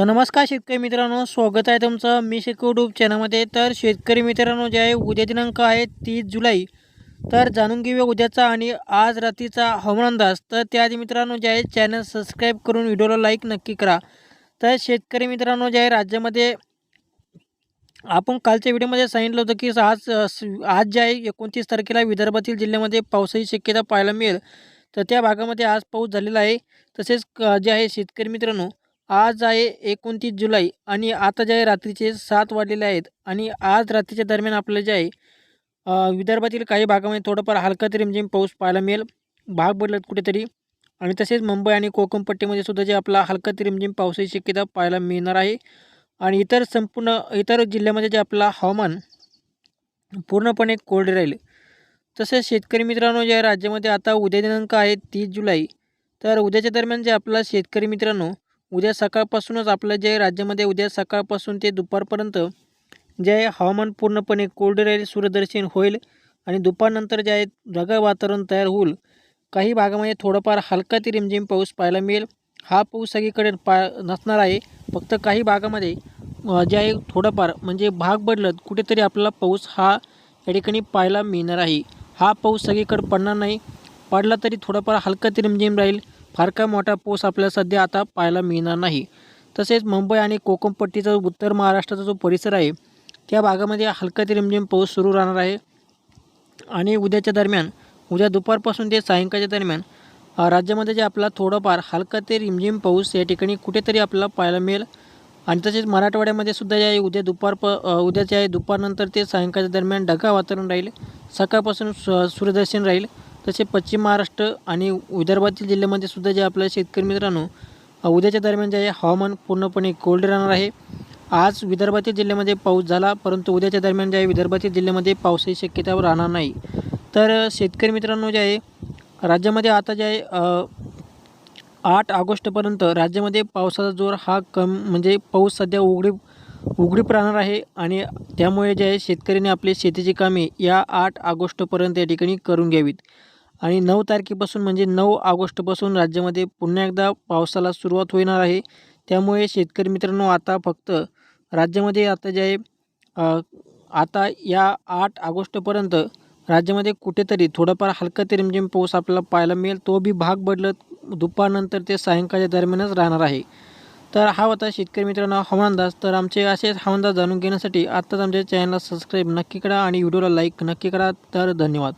तर नमस्कार शेतकरी मित्रांनो स्वागत आहे तुमचं मी शेतकरी यूट्यूब चॅनलमध्ये तर शेतकरी मित्रांनो जे आहे उद्या दिनांक आहे तीस जुलै. तर जाणून घेऊया उद्याचा आणि आज रात्रीचा हवामान अंदाज. तर त्याआधी मित्रांनो जे आहे चॅनल सबस्क्राईब करून व्हिडिओला लाईक नक्की करा. तर शेतकरी मित्रांनो जे आहे राज्यामध्ये आपण कालच्या व्हिडिओमध्ये सांगितलं होतं की आज आज जे आहे एकोणतीस तारखेला विदर्भातील जिल्ह्यामध्ये पावसाची शक्यता पाहायला मिळेल. तर त्या भागामध्ये आज पाऊस झालेला आहे. तसेच जे आहे शेतकरी मित्रांनो आज आहे एकोणतीस जुलै आणि आता जे आहे रात्रीचे सात वाजलेले आहेत आणि आज रात्रीच्या दरम्यान आपलं जे आहे विदर्भातील काही भागामध्ये थोडंफार हलका ते रिमझिम पाऊस पाहायला मिळेल. भाग बदलत कुठेतरी आणि तसेच मुंबई आणि कोकणपट्टीमध्ये सुद्धा जे आपला हलका ते रिमझिम पावसाची शक्यता पाहायला मिळणार आहे. आणि इतर संपूर्ण इतर जिल्ह्यामध्ये जे आपला हवामान पूर्णपणे कोरडे राहील. तसेच शेतकरी मित्रांनो जे राज्यामध्ये आता उद्या दिनांक आहे तीस जुलै तर उद्याच्या दरम्यान जे आपला शेतकरी मित्रांनो उद्या सकाळपासूनच आपलं जे राज्यामध्ये उद्या सकाळपासून ते दुपारपर्यंत जे आहे हवामान पूर्णपणे कोरडे राहील सूर्यदर्शन होईल आणि दुपारनंतर जे आहे ढगाळ वातावरण तयार होईल. काही भागामध्ये थोडंफार हलका ते रिमझिम पाऊस पाहायला मिळेल. हा पाऊस सगळीकडे पा नसणार आहे. फक्त काही भागामध्ये जे आहे थोडंफार म्हणजे भाग बदलत कुठेतरी आपला पाऊस हा या ठिकाणी पाहायला मिळणार आहे. हा पाऊस सगळीकडे पडणार नाही. पडला तरी थोडाफार हलका ते रिमझिम राहील. फार काय मोठा पाऊस आपल्याला सध्या आता पाहायला मिळणार नाही. तसेच मुंबई आणि कोकणपट्टीचा उत्तर महाराष्ट्राचा जो परिसर आहे त्या भागामध्ये हलका ते रिमझिम पाऊस सुरू राहणार आहे. आणि उद्याच्या दरम्यान उद्या दुपारपासून ते सायंकाळच्या दरम्यान राज्यामध्ये जे आपला थोडंफार हलका ते रिमझिम पाऊस या ठिकाणी कुठेतरी आपल्याला पाहायला मिळेल. आणि तसेच मराठवाड्यामध्ये सुद्धा जे आहे उद्या दुपार प उद्याच्या आहे दुपारनंतर ते सायंकाळच्या दरम्यान ढगाळ वातावरण राहील. सकाळपासून सूर्यदर्शन राहील. तसे पश्चिम महाराष्ट्र आणि विदर्भातील जिल्ह्यामध्ये सुद्धा जे आपल्या शेतकरी मित्रांनो उद्याच्या दरम्यान जे आहे हवामान पूर्णपणे कोल्ड राहणार आहे. आज विदर्भातील जिल्ह्यामध्ये पाऊस झाला परंतु उद्याच्या दरम्यान जे आहे विदर्भातील जिल्ह्यामध्ये पावसाची शक्यता राहणार नाही. तर शेतकरी मित्रांनो जे आहे राज्यामध्ये आता जे आहे आठ ऑगस्टपर्यंत राज्यामध्ये पावसाचा जोर हा कम म्हणजे पाऊस सध्या उघडी उघडीप राहणार आहे आणि त्यामुळे जे आहे शेतकऱ्यांनी आपले शेतीची कामे या आठ ऑगस्टपर्यंत या ठिकाणी करून घ्यावीत. आणि नऊ तारखेपासून म्हणजे नऊ ऑगस्टपासून राज्यामध्ये पुन्हा एकदा पावसाला सुरुवात होणार आहे. त्यामुळे शेतकरी मित्रांनो आता फक्त राज्यामध्ये आता जे आहे आता या आठ ऑगस्टपर्यंत राज्यामध्ये कुठेतरी थोडाफार हलका ते रिमझिम पाऊस आपल्याला पाहायला मिळेल. तो बी भाग बदलत दुपारनंतर ते सायंकाळच्या दरम्यानच राहणार आहे. तर हा होता शेतकरी मित्रांनो हवामानंदाज तर आमचे असेच हवामानंदाज जाणून घेण्यासाठी आत्ताच आमच्या चॅनलला सबस्क्राईब नक्की करा आणि व्हिडिओला लाईक नक्की करा. तर धन्यवाद.